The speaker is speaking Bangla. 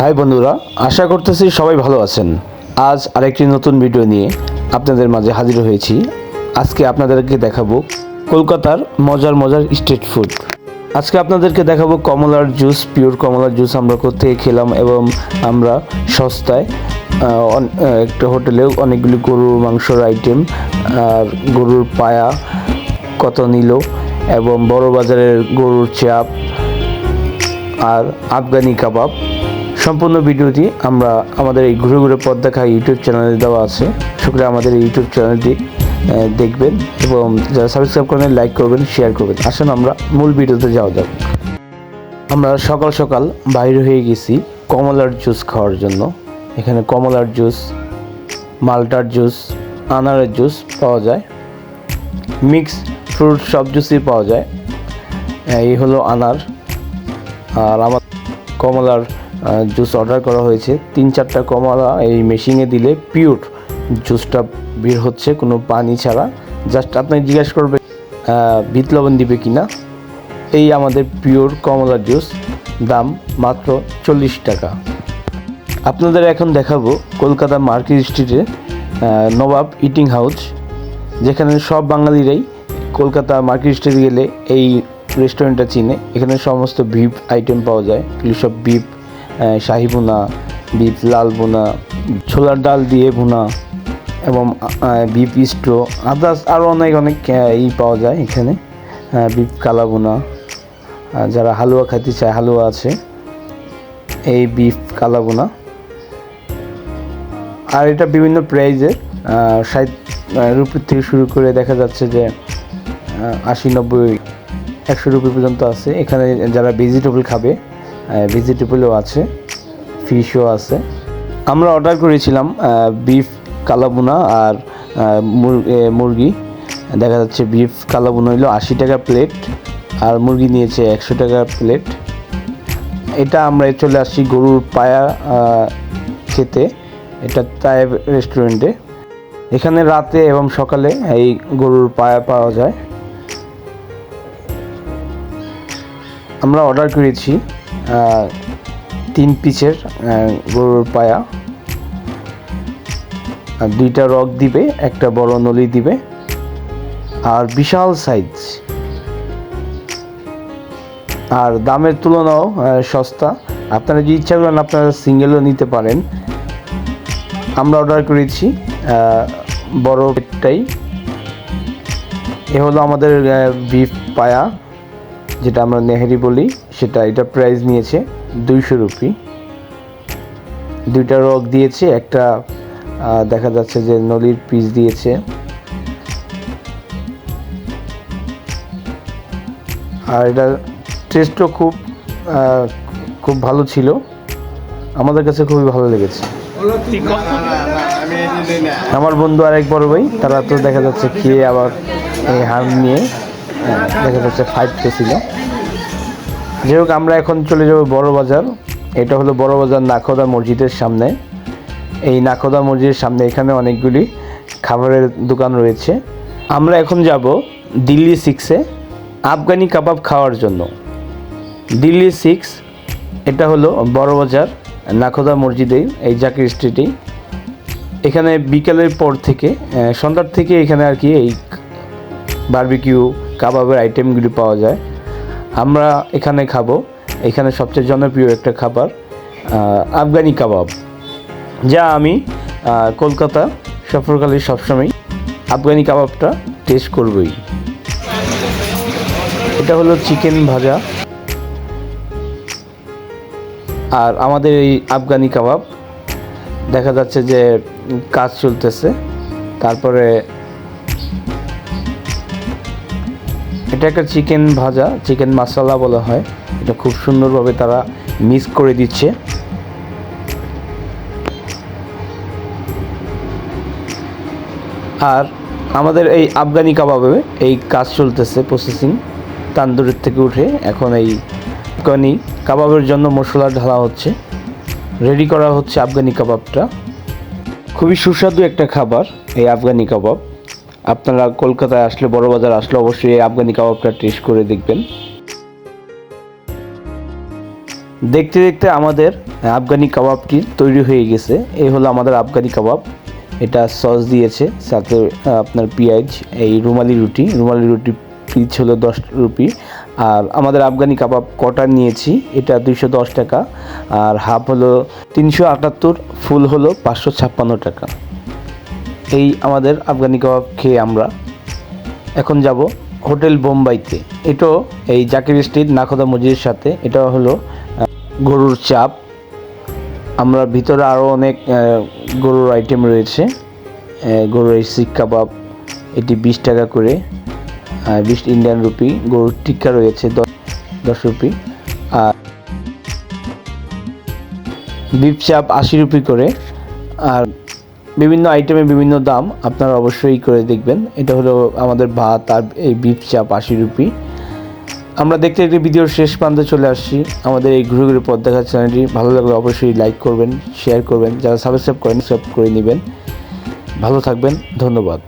হাই বন্ধুরা, আশা করতেছি সবাই ভালো আছেন। আজ আরেকটি নতুন ভিডিও নিয়ে আপনাদের মাঝে হাজির হয়েছি। আজকে আপনাদেরকে দেখাবো কলকাতার মজার মজার স্ট্রিট ফুড। আজকে আপনাদেরকে দেখাবো কমলার জুস, পিওর কমলার জুস আমরা কোথেকে খেলাম এবং আমরা সস্তায় একটা হোটেলে অনেকগুলি গরুর মাংসর আইটেম আর গরুর পায়া কত নিল এবং বড় বাজারের গরুর চাপ আর আফগানি কাবাব। সম্পূর্ণ ভিডিওটি আমরা আমাদের এই ঘুরে ঘুরে পথ দেখা ইউটিউব চ্যানেলে দেওয়া আছে। শুক্রে আমাদের এই ইউটিউব চ্যানেলটি দেখবেন এবং যারা সাবস্ক্রাইব করেন লাইক করবেন শেয়ার করবেন। আসুন আমরা মূল ভিডিওতে যাওয়া যাক। আমরা সকাল সকাল বাইরে হয়ে গেছি কমলার জুস খাওয়ার জন্য। এখানে কমলার জুস মালটার জুস আনারের জুস পাওয়া যায়। মিক্স ফ্রুট সব জুসই পাওয়া যায়। এই হলো আনার। আর আমার কমলার জুস অর্ডার করা হয়েছে। তিন চারটা কমলা এই মেশিনে দিলে পিওর জুসটা বের হচ্ছে, কোনো পানি ছাড়া। জাস্ট আপনি জিজ্ঞাসা করবে বিট লবণ দিবে কি না এই আমাদের পিওর কমলা জুস দাম মাত্র চল্লিশ টাকা। আপনাদের এখন দেখাবো কলকাতা মার্কেট স্ট্রিটে নবাব ইটিং হাউস যেখানে সব বাঙালিরাই কলকাতা মার্কেট স্ট্রিটে গেলে এই রেস্টুরেন্টটা চিনে। এখানে সমস্ত বিফ আইটেম পাওয়া যায় সব বিফ শাহি ভুনা বিফ লাল ভুনা ছোলার ডাল দিয়ে ভুনা এবং বিফ স্টো আদার্স আরও অনেক অনেক ই পাওয়া যায় এখানে বিফ কালা আহ, যারা হালুয়া খাইতে চায় হালুয়া আছে এই বিফ কালা ভুনা। আর এটা বিভিন্ন প্রাইজের ষাট রুপির থেকে শুরু করে দেখা যাচ্ছে যে আশি নব্বই একশো রুপি পর্যন্ত আছে। এখানে যারা ভেজিটেবল খাবে ভেজিটেবলও আছে ফিশও আছে। আমরা অর্ডার করেছিলাম বিফ কালাবুনা আর মুরগি। দেখা যাচ্ছে বিফ কালাবুনা হইল আশি টাকা প্লেট আর মুরগি নিয়েছে একশো টাকা প্লেট এটা আমরা চলে আসছি গরুর পায়া খেতে। এটা তায়েব রেস্টুরেন্টে এখানে রাতে এবং সকালে এই গরুর পায়া পাওয়া যায়। আমরা অর্ডার করেছি। তিন আহ, গরুর পায়া। আর দুইটা রক দিবে একটা বড় নলি দিবে। আর বিশাল সাইজ আর দামের তুলনাও সস্তা। আপনারা যদি ইচ্ছা করেন আপনারা সিঙ্গেলও নিতে পারেন। আমরা অর্ডার করেছি বড় পেটটাই। এ হলো আমাদের বিফ পায়া যেটা আমরা নেহেরি বলি। সেটা এটা প্রাইস নিয়েছে দুইশো রুপি। দুইটা রক দিয়েছে একটা দেখা যাচ্ছে যে নলির পিস দিয়েছে। আর এটা টেস্টও খুব খুব ভালো ছিল। আমাদের কাছে খুবই ভালো লেগেছে। আমার বন্ধু আর এক বড় ভাই তারা তো দেখা যাচ্ছে খেয়ে আবার এই হার নিয়ে আহ, দেখা যাচ্ছে ফাইট ছিল যাই হোক আমরা এখন চলে যাব বড় বাজার। এটা হলো বড় বাজার নাখোদা মসজিদের সামনে। এই নাখোদা মসজিদের সামনে এখানে অনেকগুলি খাবারের দোকান রয়েছে। আমরা এখন যাব দিল্লি সিক্সে আফগানি কাবাব খাওয়ার জন্য। দিল্লি সিক্স, এটা হলো বড় বাজার নাখোদা মসজিদে, এই জাকির স্ট্রিটেই এখানে বিকেলের পর থেকে সন্ধ্যার থেকে এখানে আর কি এই বারবিকিউ, কাবাবের আইটেমগুলি পাওয়া যায়। আমরা এখানে খাব। এখানে সবচেয়ে জনপ্রিয় একটা খাবার আফগানি কাবাব, যা আমি কলকাতা সফরকালে সবসময় আফগানি কাবাবটা টেস্ট করবই। এটা হলো চিকেন ভাজা। আর আমাদের এই আফগানি কাবাব, দেখা যাচ্ছে যে কাজ চলতেছে। তারপরে এটা একটা চিকেন ভাজা, চিকেন মশলা বলা হয়। এটা খুব সুন্দরভাবে তারা মিক্স করে দিচ্ছে। আর আমাদের এই আফগানি কাবাবে এই কাজ চলতেছে প্রসেসিং তান্দুরের থেকে উঠে এখন এই আফগানি কাবাবের জন্য মশলা ঢালা হচ্ছে। রেডি করা হচ্ছে আফগানি কাবাবটা। খুবই সুস্বাদু একটা খাবার এই আফগানি কাবাব। আপনারা কলকাতায় আসলে, বড় বাজার আসলে অবশ্যই আফগানি কাবাবটা টেস্ট করে দেখবেন। দেখতে দেখতে আমাদের আফগানি কাবাবটি তৈরি হয়ে গেছে। এই হলো আমাদের আফগানি কাবাব। এটা সস দিয়েছে, সাথে আপনার পেঁয়াজ, এই রুমালি রুটি। রুমালি রুটি পিস হলো দশ রুপি। আর আমাদের আফগানি কাবাব কটা নিয়েছি, এটা দুইশো দশ টাকা। আর হাফ হলো তিনশো আটাত্তর ফুল হলো পাঁচশো ছাপ্পান্ন টাকা। এই আমাদের আফগানি কাবাব খেয়ে আমরা। এখন যাব হোটেল বোম্বাইতে। এটাও এই জাকির স্ট্রিট নাখোদা মসজিদের সাথে। এটা হলো গরুর চাপ। আমরা ভিতরে আরও অনেক গরুর আইটেম রয়েছে। গরুর এই শিক কাবাব, এটি বিশ টাকা করে। বিশ ইন্ডিয়ান রুপি গরুর টিক্কা রয়েছে দশ দশ রুপি আর বিফ চাপ আশি রুপি করে। আর বিভিন্ন আইটেমে বিভিন্ন দাম, আপনারা অবশ্যই করে দেখবেন। এটা হলো আমাদের ভাত আর এই বিফ চাপ আশি রুপি। আমরা দেখতে দেখতে ভিডিওর শেষ প্রান্তে চলে আসছি। আমাদের এই ঘুরে ঘুরে পথ দেখার চ্যানেলটি ভালো লাগলে অবশ্যই লাইক করবেন শেয়ার করবেন। যারা সাবস্ক্রাইব করেন সাবস্ক্রাইব করে নেবেন। ভালো থাকবেন, ধন্যবাদ।